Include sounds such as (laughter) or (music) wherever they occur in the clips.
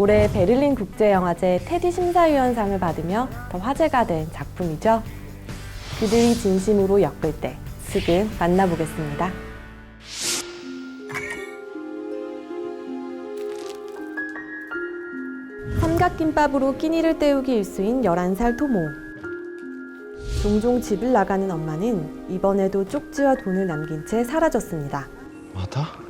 올해 베를린 국제영화제 테디 심사위원상을 받으며 더 화제가 된 작품이죠. 그들이 진심으로 엮을 때 지금 만나보겠습니다. 삼각김밥으로 끼니를 때우기 일수인 11살 토모. 종종 집을 나가는 엄마는 이번에도 쪽지와 돈을 남긴 채 사라졌습니다. また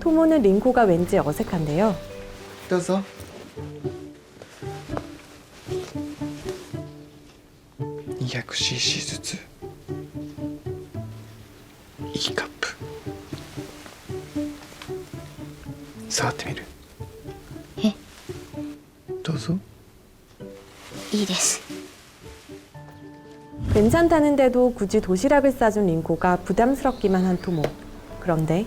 토모는 링코가 왠지 어색한데요. 뜯어. 약시 시즈즈 이 카프 사와테미르 에? 떠서. 이데스 괜찮다는데도 굳이 도시락을 싸준 링코가 부담스럽기만 한 토모. 그런데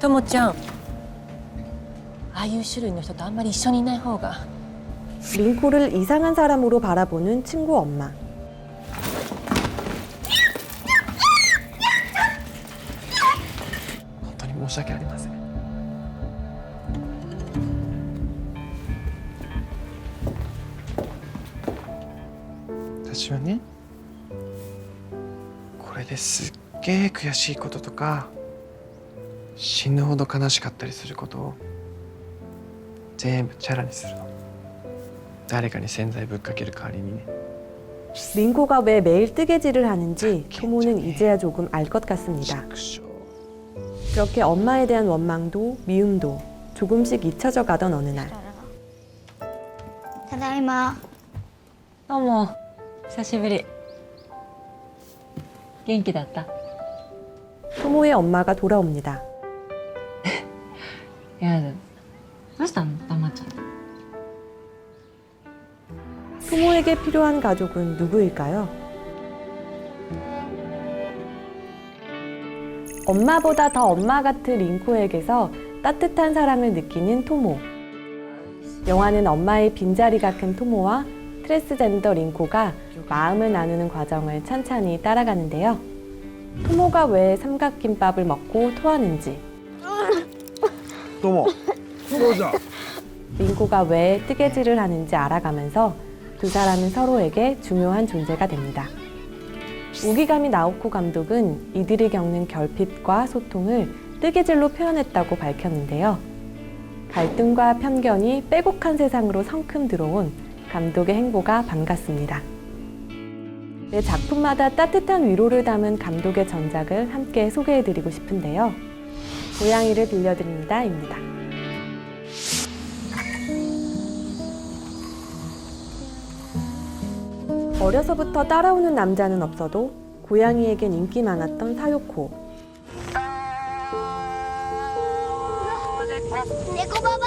ともちゃんああいう種類の人とあんまり一緒にいない方が 링코를 이상한 사람으로 바라보는 친구 엄마. 本当に申し訳ありません私はねこれですっげえ悔しいこととか 死ぬほど悲しかったりすることを全部チャラにするの誰かに洗剤ぶっかける代わりにね 링코가 왜 매일 뜨개질을 하는지 토모는 이제야 조금 알 것 같습니다. 畜生 그렇게 엄마에 대한 원망도 미움도 조금씩 잊혀져 가던 어느 날 ただいまどうも久しぶり元気だった 토모의 엄마가 돌아옵니다. 해야 돼. 그래서 남, 남았잖아. 부모에게 필요한 가족은 누구일까요? 엄마보다 더 엄마 같은 링코에게서 따뜻한 사랑을 느끼는 토모. 영화는 엄마의 빈자리가 큰 토모와 트레스젠더 링코가 마음을 나누는 과정을 찬찬히 따라가는데요. 토모가 왜 삼각김밥을 먹고 토하는지, 또모 보자. 뭐? 민구가 왜 뜨개질을 하는지 알아가면서 두 사람은 서로에게 중요한 존재가 됩니다. 우기감이 나오코 감독은 이들이 겪는 결핍과 소통을 뜨개질로 표현했다고 밝혔는데요. 갈등과 편견이 빼곡한 세상으로 성큼 들어온 감독의 행보가 반갑습니다. 내 작품마다 따뜻한 위로를 담은 감독의 전작을 함께 소개해드리고 싶은데요. 고양이를 빌려드립니다입니다. 어려서부터 따라오는 남자는 없어도 고양이에겐 인기 많았던 사요코. 내거 봐봐.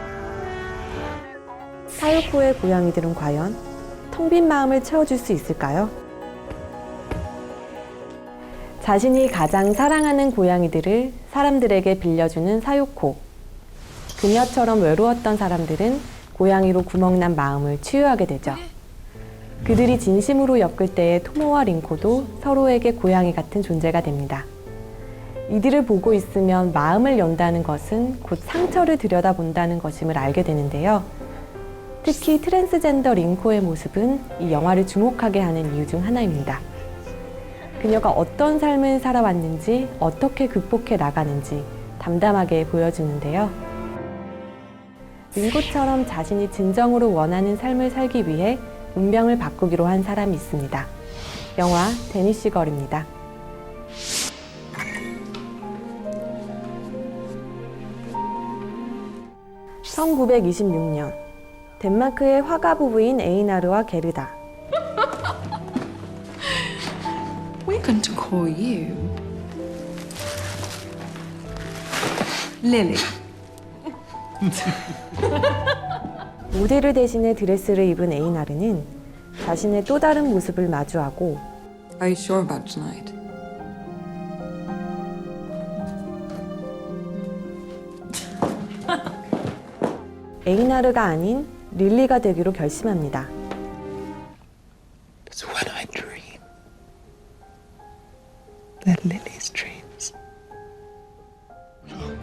사요코의 고양이들은 과연 텅 빈 마음을 채워줄 수 있을까요? 자신이 가장 사랑하는 고양이들을 사람들에게 빌려주는 사요코. 그녀처럼 외로웠던 사람들은 고양이로 구멍난 마음을 치유하게 되죠. 그들이 진심으로 엮을 때의 토모와 링코도 서로에게 고양이 같은 존재가 됩니다. 이들을 보고 있으면 마음을 연다는 것은 곧 상처를 들여다본다는 것임을 알게 되는데요. 특히 트랜스젠더 링코의 모습은 이 영화를 주목하게 하는 이유 중 하나입니다. 그녀가 어떤 삶을 살아왔는지, 어떻게 극복해 나가는지 담담하게 보여주는데요. 링코처럼 자신이 진정으로 원하는 삶을 살기 위해 운명을 바꾸기로 한 사람이 있습니다. 영화 데니시 걸입니다. (1926년) 덴마크의 화가 부부인 에이나르와 게르다 We're going to call you Lily. (laughs) 모델을 대신해 드레스를 입은 에이나르는 자신의 또 다른 모습을 마주하고 Are you sure about tonight? 에이나르가 아닌 릴리가 되기로 결심합니다.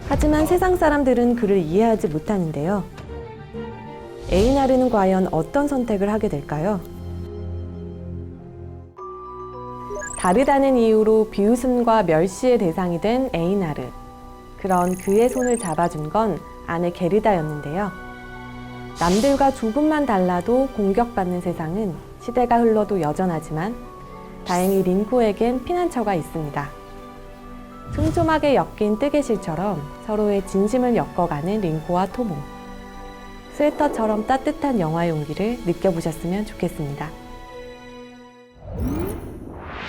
하지만 세상 사람들은 그를 이해하지 못하는데요. 에이나르는 과연 어떤 선택을 하게 될까요? 다르다는 이유로 비웃음과 멸시의 대상이 된 에이나르. 그런 그의 손을 잡아준 건 아내 게르다였는데요. 남들과 조금만 달라도 공격받는 세상은 시대가 흘러도 여전하지만 다행히 링코에겐 피난처가 있습니다. 촘촘하게 엮인 뜨개실처럼 서로의 진심을 엮어가는 링코와 토모. 스웨터처럼 따뜻한 영화 용기를 느껴보셨으면 좋겠습니다.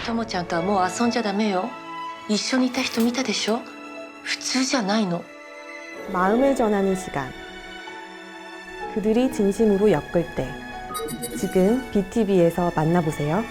ともちゃんとはもう遊んじゃダメよ一緒にいた人見たでしょ普通じゃないの 마음을 전하는 시간. 그들이 진심으로 엮을 때. 지금 BTV에서 만나보세요.